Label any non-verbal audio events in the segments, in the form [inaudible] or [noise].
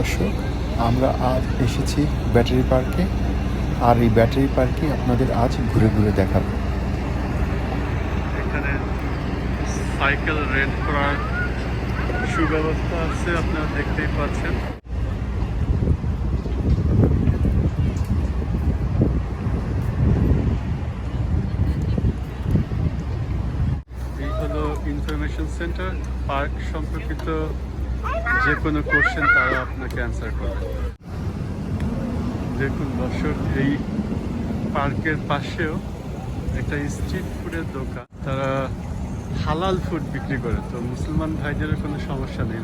দর্শক, আমরা আজ এসেছি ব্যাটারি পার্কে। আর এই ব্যাটারি পার্কে আপনাদের আজ ঘুরে ঘুরে দেখাবো। এখানে সাইকেল রেন্ট করার সুব্যবস্থা আছে, আপনারা দেখতেই পাচ্ছেন। Information centre. পার্ক সম্পর্কিত যে কোনো কোশ্চেন তারা আপনাকে অ্যান্সার করবে। দেখুন দর্শক এই পার্কের পাশেও একটা স্ট্রিট ফুডের দোকান। তারা হালাল ফুড বিক্রি করে, তো মুসলমান ভাইদের কোনো সমস্যা নেই।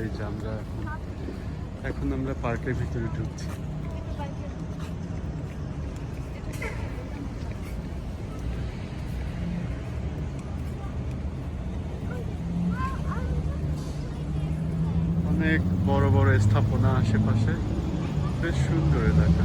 এই যে আমরা এখন এখন আমরা পার্কের ভিতরে ঢুকছি অনেক বড় বড় স্থাপনা আশেপাশে বেশ সুন্দর এলাকা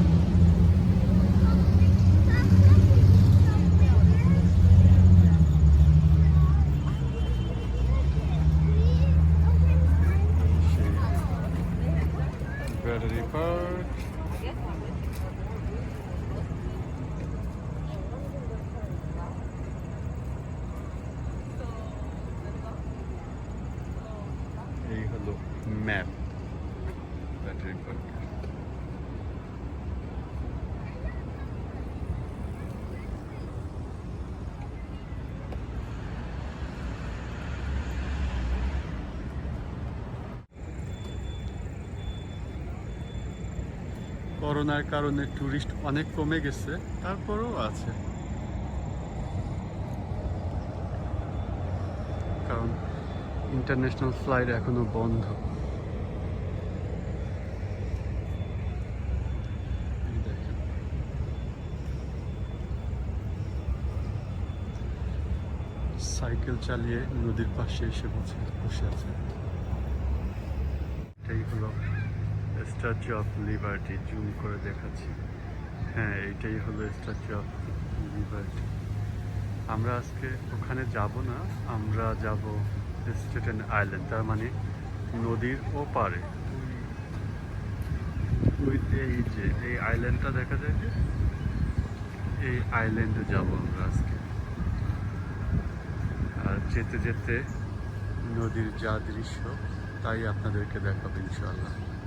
ব্যাটারি পার্ক এই হলো ম্যাপ ব্যাটারি পার্ক করোনার কারণে টুরিস্ট অনেক কমে গেছে, তারপরেও আছে। কারণ ইন্টারন্যাশনাল ফ্লাইট এখনও বন্ধ। সাইকেল চালিয়ে নদীর পাশে এসে বসে বসে আছে। এটাই হলো স্ট্যাচু অফ লিবার্টি জুম করে দেখাচ্ছি। হ্যাঁ এটাই হলো স্ট্যাচু অফ লিবার্টি আমরা আজকে ওখানে যাব না, আমরা যাব স্টেটেন আইল্যান্ড তার মানে নদীর ওপারে। ওই এই যে, এই আইল্যান্ডটা দেখা যায়? যে এই আইল্যান্ডে যাব আমরা আজকে। আর যেতে যেতে নদীর যা দৃশ্য, তাই আপনাদেরকে দেখাবো ইনশাআল্লাহ।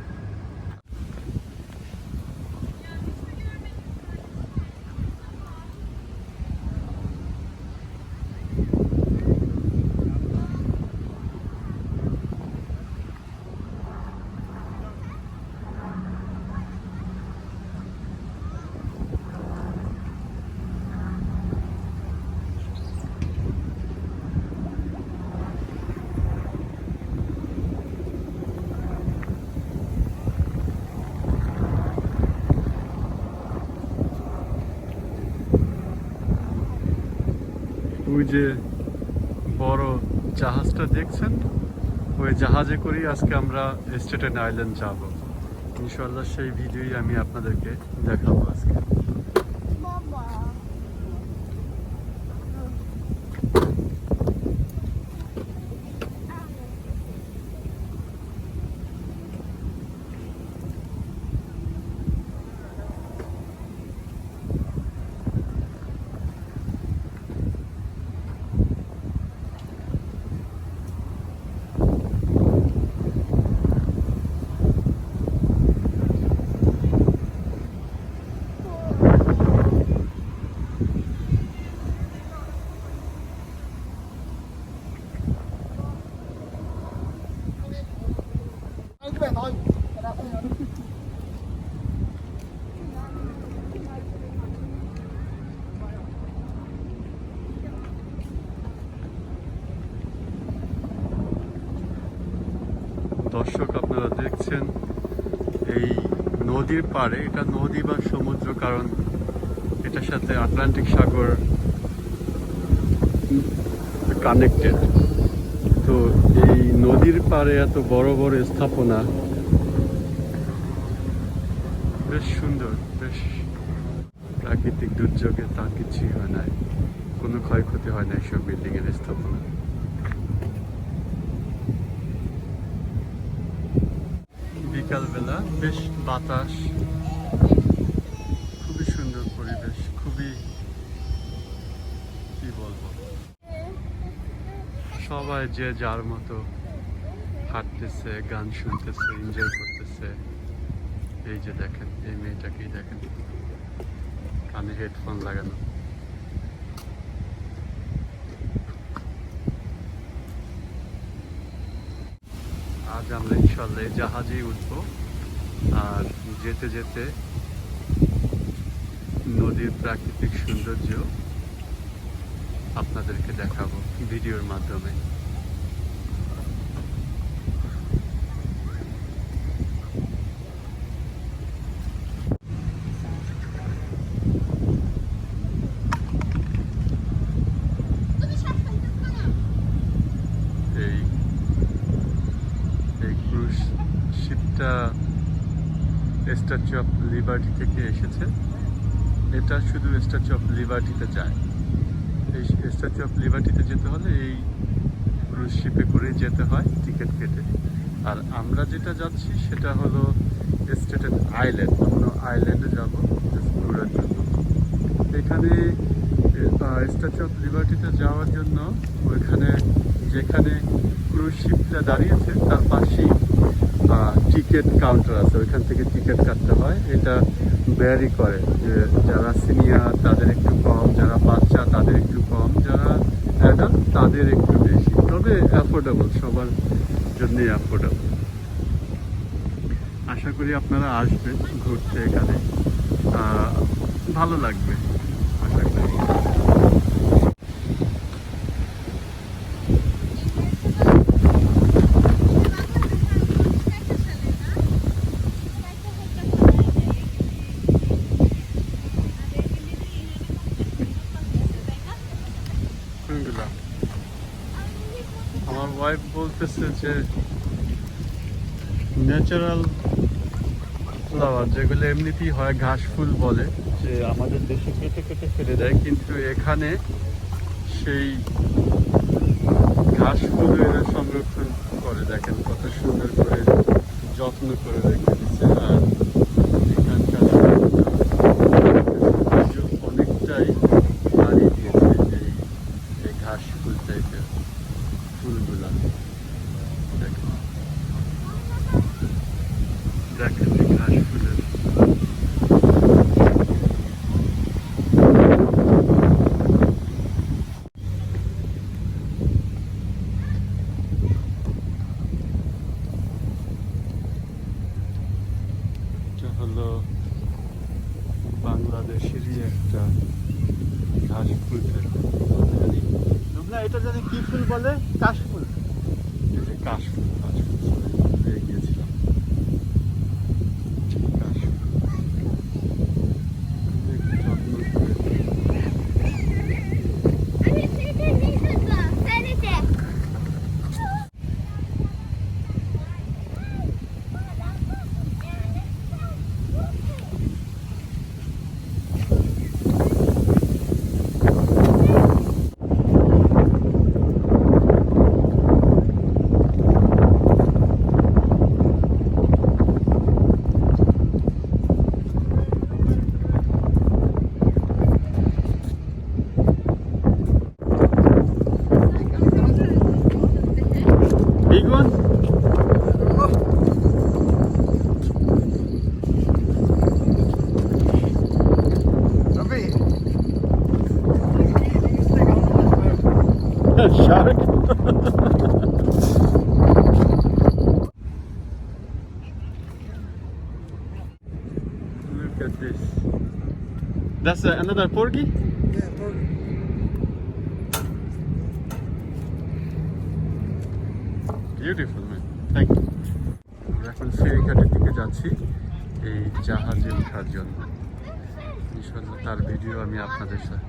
ওই যে বড় জাহাজটা দেখছেন? ওই জাহাজে করেই আজকে আমরা স্টেটেন আইল্যান্ড যাব। ইনশাল্লাহ সেই ভিডিওই আমি আপনাদেরকে দেখাবো আজকে। দর্শক, আপনারা দেখছেন এই নদীর পাড়ে, এটা নদী বা সমুদ্র, কারণ এটার সাথে আটলান্টিক সাগর কানেক্টেড তো এই নদীর পাড়ে এত বড় বড় স্থাপনা। বেশ সুন্দর, বেশ প্রাকৃতিক দুর্যোগে তা কিছুই হয় নাই। কোনো ক্ষয়ক্ষতি হয় না এইসব বিল্ডিং এর স্থাপনা। বিকালবেলা বেশ বাতাস। খুবই সুন্দর পরিবেশ, খুবই, কি বলব? সবাই যে যার মতো হাঁটতেছে, গান শুনতেছে এনজয় করতেছে। এই যে দেখেন, এই মেয়েটাকেই দেখেন। কানে হেডফোন লাগানো। আজ আমরা ইনশাল্লাহ জাহাজেই উঠবো। আর যেতে যেতে নদীর প্রাকৃতিক সৌন্দর্য আপনাদেরকে দেখাবো ভিডিওর মাধ্যমে। স্ট্যাচু অফ লিবার্টি থেকে এসেছে। এটা শুধু স্ট্যাচু অফ লিবার্টিতে যায়। স্ট্যাচু অফ লিবার্টিতে যেতে হলে এই ক্রুজ শিপে করে যেতে হয় টিকিট কেটে। আর আমরা যেটা যাচ্ছি সেটা হলো স্টেটেড আইল্যান্ড আমরা আইল্যান্ডে যাব ঘোরার জন্য। এখানে স্ট্যাচু অফ লিবার্টিতে যাওয়ার জন্য ওইখানে যেখানে ক্রুজ শিপটা দাঁড়িয়েছে, তার পাশেই টিকিট কাউন্টার আছে। ওইখান থেকে টিকিট কাটতে হয়। এটা ভ্যারি করে যে যারা সিনিয়র তাদের একটু কম, যারা বাচ্চা, তাদের একটু কম। যারা তাদের একটু বেশি। তবে অ্যাফোর্ডেবল সবার জন্যই অ্যাফোর্ডেবল আশা করি আপনারা আসবেন ঘুরতে এখানে। ভালো লাগবে আশা করি। [laughs] আমার ওয়াইফ বলতেছে যে ন্যাচারাল ফ্লাওয়ার যেগুলো এমনিতেই হয়, ঘাস ফুল বলে, যে আমাদের দেশে কেটে কেটে ফেলে দেয়। কিন্তু এখানে সেই ঘাস ফুল এরা সংরক্ষণ করে, দেখেন কত সুন্দর করে যত্ন করে রেখে দিচ্ছে। আর এখানকার অনেকটাই বাড়িয়ে দিয়েছে এই ঘাস ফুল ফুলগুলা দেখেন দেখেন এই ঘাস ফুলের এটা হলো বাংলাদেশেরই একটা ঘাস ফুল রুবনা এটা জানি কি ফুল বলে? কাশ ফুল। কাশ ফুল। কাশফুল কাশফুল sorry, পেয়ে গিয়েছিলাম কাশফুল একটু যত্ন করে Big one? রবি Shark? Look at this. That's uh, another porgy? Beautiful man thank you আমরা এখন ফেরিঘাটের দিকে যাচ্ছি এই জাহাজে ওঠার জন্য ইনশাল্লাহ তার ভিডিও আমি আপনাদের সা-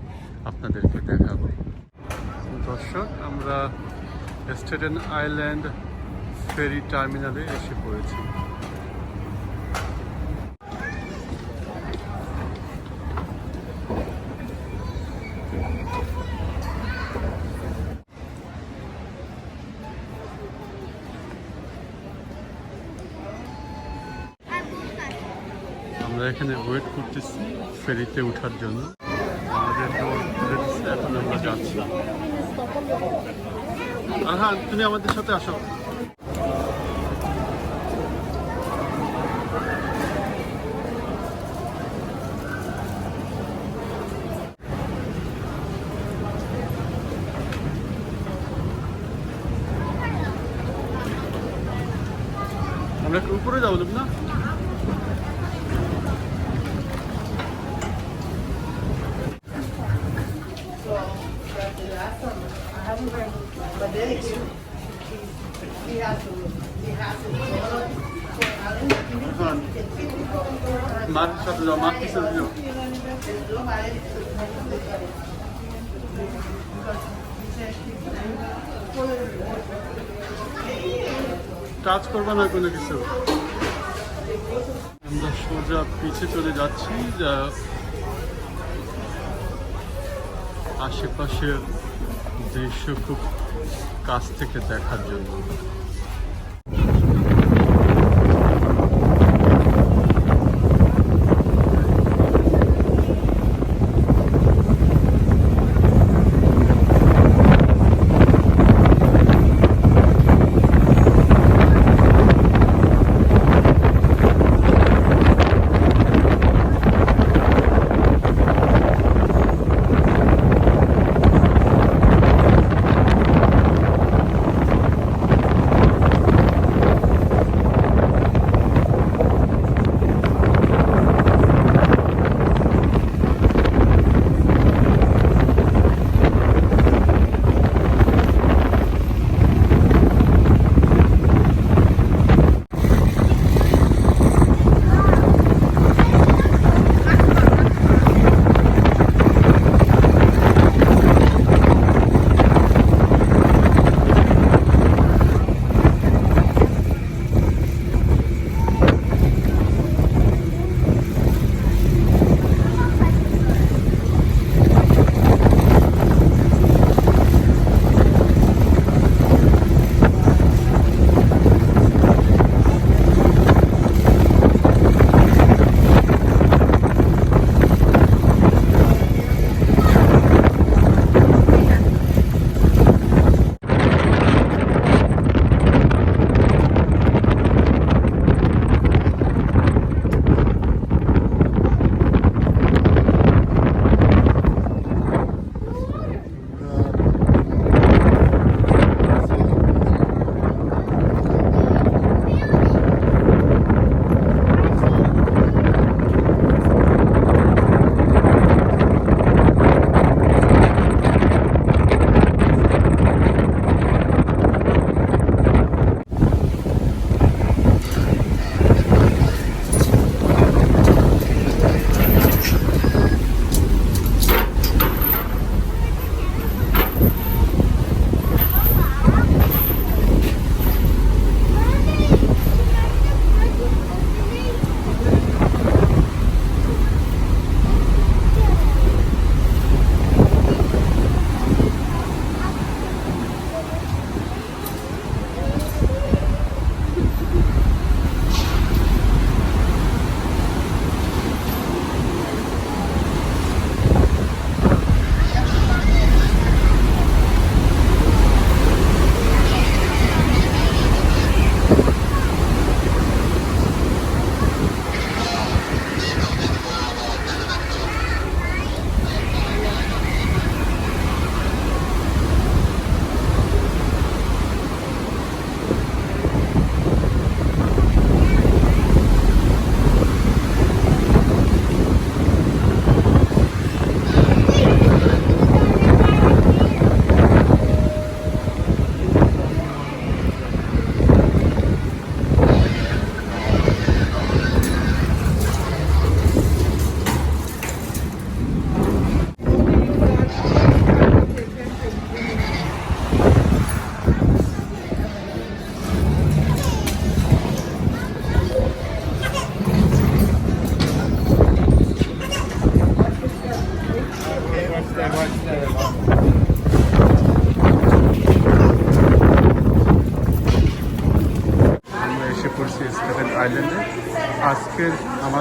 আপনাদেরকে দেখাবো দর্শক আমরা স্টেটেন আইল্যান্ড ফেরি টার্মিনালে এসে পড়েছি। আমরা এখানে ওয়েট করতেছি ফেরিতে ওঠার জন্য। আমাদের এখন আমরা যাচ্ছি। আর হ্যাঁ তুমি আমাদের সাথে আসো। আমরা একটু উপরে যাব না? এখন মার সাথে যাও মার পিছনে যাও টাচ করবে না কোনো কিছু? আমরা সোজা পিছে চলে যাচ্ছি, যা আশেপাশের দৃশ্য খুব কাছ থেকে দেখার জন্য।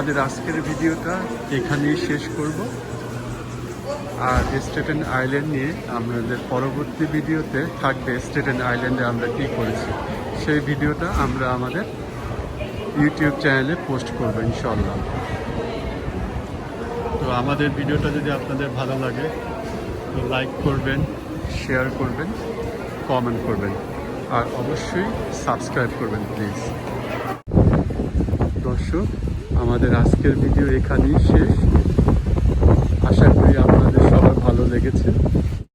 আমাদের আজকের ভিডিওটা এখানেই শেষ করব। আর স্টেটেন আইল্যান্ড নিয়ে আমাদের পরবর্তী ভিডিওতে থাকবে স্টেটেন আইল্যান্ডে আমরা কী করেছি, সেই ভিডিওটা আমরা আমাদের ইউটিউব চ্যানেলে পোস্ট করব ইনশাল্লাহ তো আমাদের ভিডিওটা যদি আপনাদের ভালো লাগে, তো লাইক করবেন শেয়ার করবেন কমেন্ট করবেন, আর অবশ্যই সাবস্ক্রাইব করবেন প্লিজ দর্শক আমাদের আজকের ভিডিও এখানেই শেষ। আশা করি আপনাদের সবার ভালো লেগেছে।